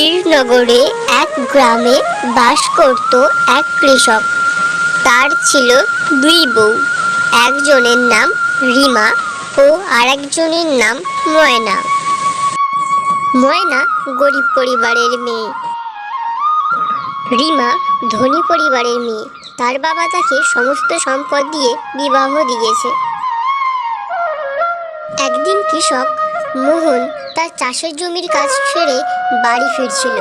ক্ষীরনগরে এক গ্রামে বাস করত এক কৃষক। তার ছিল দুই বউ। একজনের নাম রিমা ও আরেকজনের নাম ময়না। ময়না গরিব পরিবারের মেয়ে। রিমা ধনী পরিবারের মেয়ে। তার বাবা তাকে সমস্ত সম্পদ দিয়ে বিবাহ দিয়েছে। একদিন কৃষক মোহন তার চাষের জমির কাজ সেরে বাড়ি ফিরছিল।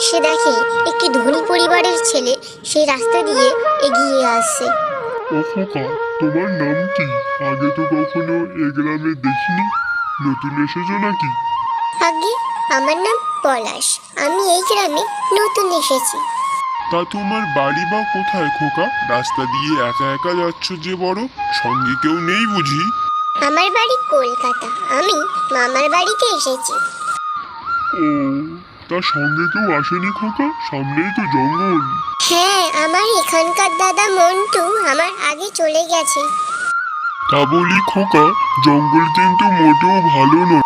সে দেখে একটি ধনী পরিবারের ছেলে সেই রাস্তা দিয়ে এগিয়ে আসছে ও খোকা তোমার নাম কি? আগে তো কখনো এ গ্রামে দেখিনি। নতুন এসেছ নাকি? আগে আমার নাম পলাশ। আমি এই গ্রামে নতুন এসেছি। তা তোমার বাড়ি বা কোথায় খোকা? রাস্তা দিয়ে একা একা যাচ্ছ যে বড়? সঙ্গে কেউ নেই বুঝি? আমার বাড়ি কলকাতা। আমি মামার বাড়িতে এসেছি। ও তা সঙ্গে কেউ আসেনি খোকা? সামনেই তো জঙ্গল। হ্যাঁ আমার এখানকার দাদা মন্টু আমার আগে চলে গেছে। তা বলি খোকা জঙ্গল কিন্তু মোটেও ভালো নয়।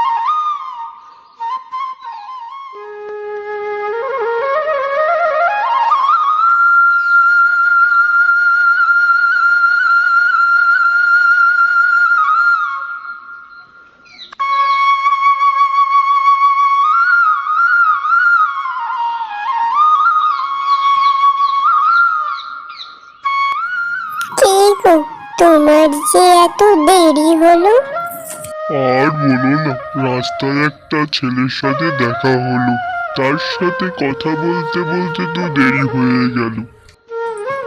বলো না রাস্তায় একটা ছেলের সাথে দেখা হলো। তার সাথে কথা বলতে বলতে তো দেরি হয়ে গেল।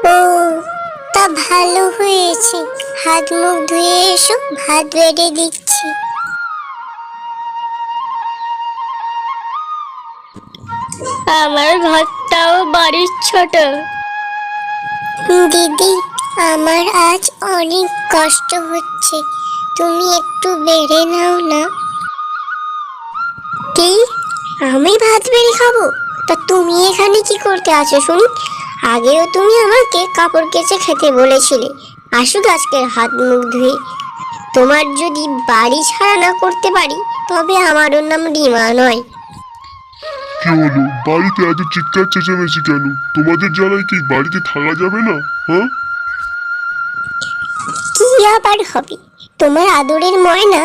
ও তা ভালো হয়েছে। হাত মুখ ধুয়ে এসো ভাত বেড়ে দিচ্ছি। আমার ঘরটাও বাড়ির ছোট। দিদি আমার আজ অনেক কষ্ট হচ্ছে। তুমি একটু বেড়ে নাও না। কি? আমি ভাত বেড়ে খাব? তা তুমি এখানে কি করতে আছো শুনি? আগেও তুমি আমাকে কাপড় কেচে খেতে বলেছিলে। আসুক আজকের হাত মুখ ধুয়ে। তোমার যদি বাড়ি ছাড়া না করতে পারি তবে আমারও নাম রিমা নয়। কি হলো বাড়িতে এত চিৎকার চেঁচামেচি কেন? তোমাদের জ্বালায় কি বাড়িতে থাকা যাবে না হ্যাঁ? কি আবার হবে? তোমার আদরের ময়না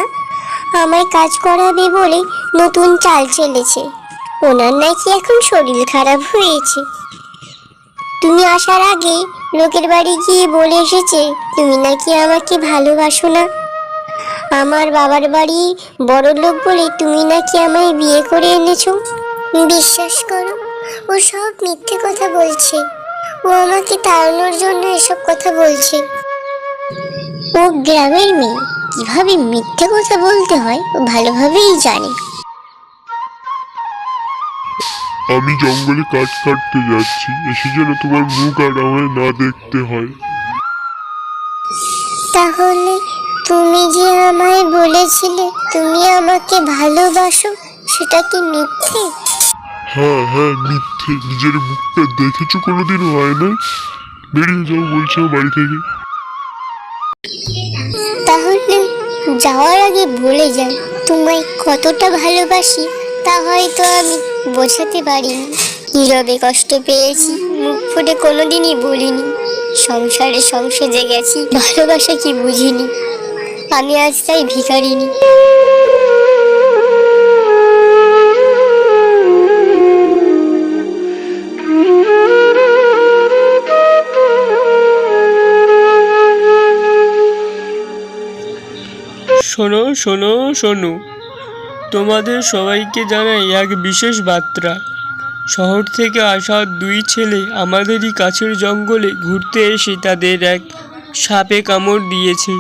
আমায় কাজ করাবে বলে নতুন চাল চেলেছে। ওনার নাকি এখন শরীর খারাপ হয়েছে। তুমি আসার আগে লোকের বাড়ি গিয়ে বলে এসেছে, তুমি নাকি আমাকে ভালোবাসো না। আমার বাবার বাড়ি বড় লোক বলে তুমি নাকি আমায় বিয়ে করে এনেছো। বিশ্বাস করো, ও সব মিথ্যে কথা বলছে। ও আমাকে তাড়ানোর জন্য এসব কথা বলছে। ও গ্রামের মেয়ে। কীভাবে মিথ্যে কথা বলতে হয় ও ভালোভাবেই জানে। আমি জঙ্গলে কাঠ কাটতে যাচ্ছি এসে যেন তোমার মুখ আর আমায় না দেখতে হয়। তাহলে তুমি যে আমায় বলেছিলে তুমি আমাকে ভালোবাসো সেটা কি মিথ্যে? হ্যাঁ হ্যাঁ মিথ্যে। নিজের মুখটা দেখেছ কোনোদিন হয় না বেরিয়ে যাও বলছো বাড়ি থেকে। যাওয়ার আগে বলে যাই তোমায় কতটা ভালোবাসি তা হয়তো আমি বোঝাতে পারিনি। নীরবে কষ্ট পেয়েছি, মুখ ফুটে কোনোদিনই বলিনি। সংসারে সংসেজে গেছি ভালোবাসা কি বুঝিনি। আমি আজ তাই ভিখারিনি শোনো শোনো শোনো। তোমাদের সবাইকে জানাই এক বিশেষ বার্তা। শহর থেকে আসা দুই ছেলে আমাদেরই কাছের জঙ্গলে ঘুরতে এসে তাদের এক সাপে কামড় দিয়েছে।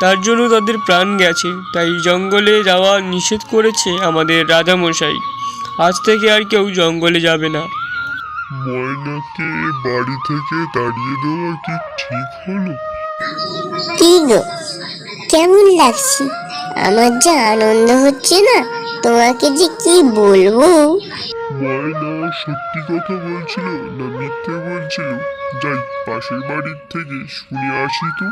তার জন্য তাদের প্রাণ গেছে। তাই জঙ্গলে যাওয়া নিষেধ করেছে আমাদের রাজামশাই। আজ থেকে আর কেউ জঙ্গলে যাবে না। ময়নাকে বাড়ি থেকে তাড়িয়ে দেওয়া কি ঠিক হলো? কি গো? কেমন লাগছে? আমার যা আনন্দ হচ্ছে না, তোমাকে যে কি বলব? ময়না সত্যি কথা বলছিল না মিথ্যে বলছিল? যাই, পাশের বাড়ির থেকে শুনে আসি তো।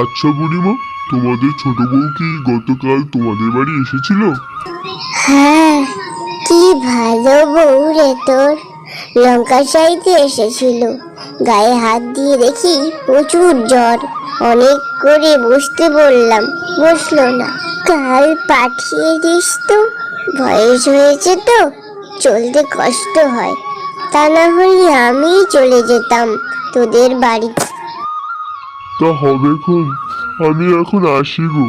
আচ্ছা বুড়িমা, তোমাদের ছোট বউ কি গতকাল তোমাদের বাড়ি এসেছিল? হ্যাঁ কি ভালো বউ রে তোর। লঙ্কা চাইতে এসেছিল। গায়ে হাত দিয়ে দেখি প্রচুর জ্বর। অনেক করে বসতে বললাম, বসল না। কাল পাঠিয়ে দিস তো, বয়স হয়েছে তো, চলতে কষ্ট হয়। তা না হলে আমি চলে যেতাম তোদের বাড়ি তা হবে খুন। আমি এখন আসি গো।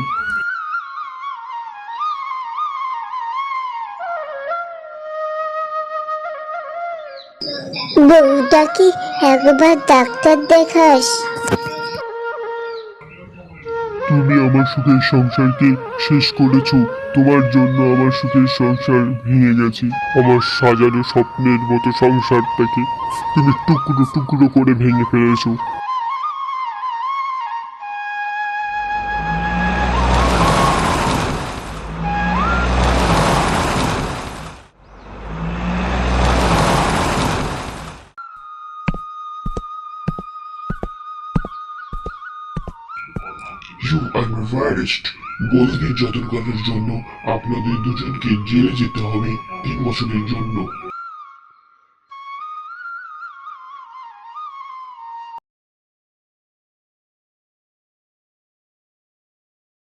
বউটাকে একবার ডাক্তার দেখাস? তুমি আমার সুখের সংসারকে শেষ করেছ। তোমার জন্য আমার সুখের সংসার ভেঙে গেছে। আমার সাজানো স্বপ্নের মতো সংসারটাকে তুমি টুকরো টুকরো করে ভেঙে ফেলেছো। ইউ আনভারেস্ট যতন জাদুরকারের জন্য আপনাদের দুজনকে জেলে যেতে হবে তিন বছরের জন্য।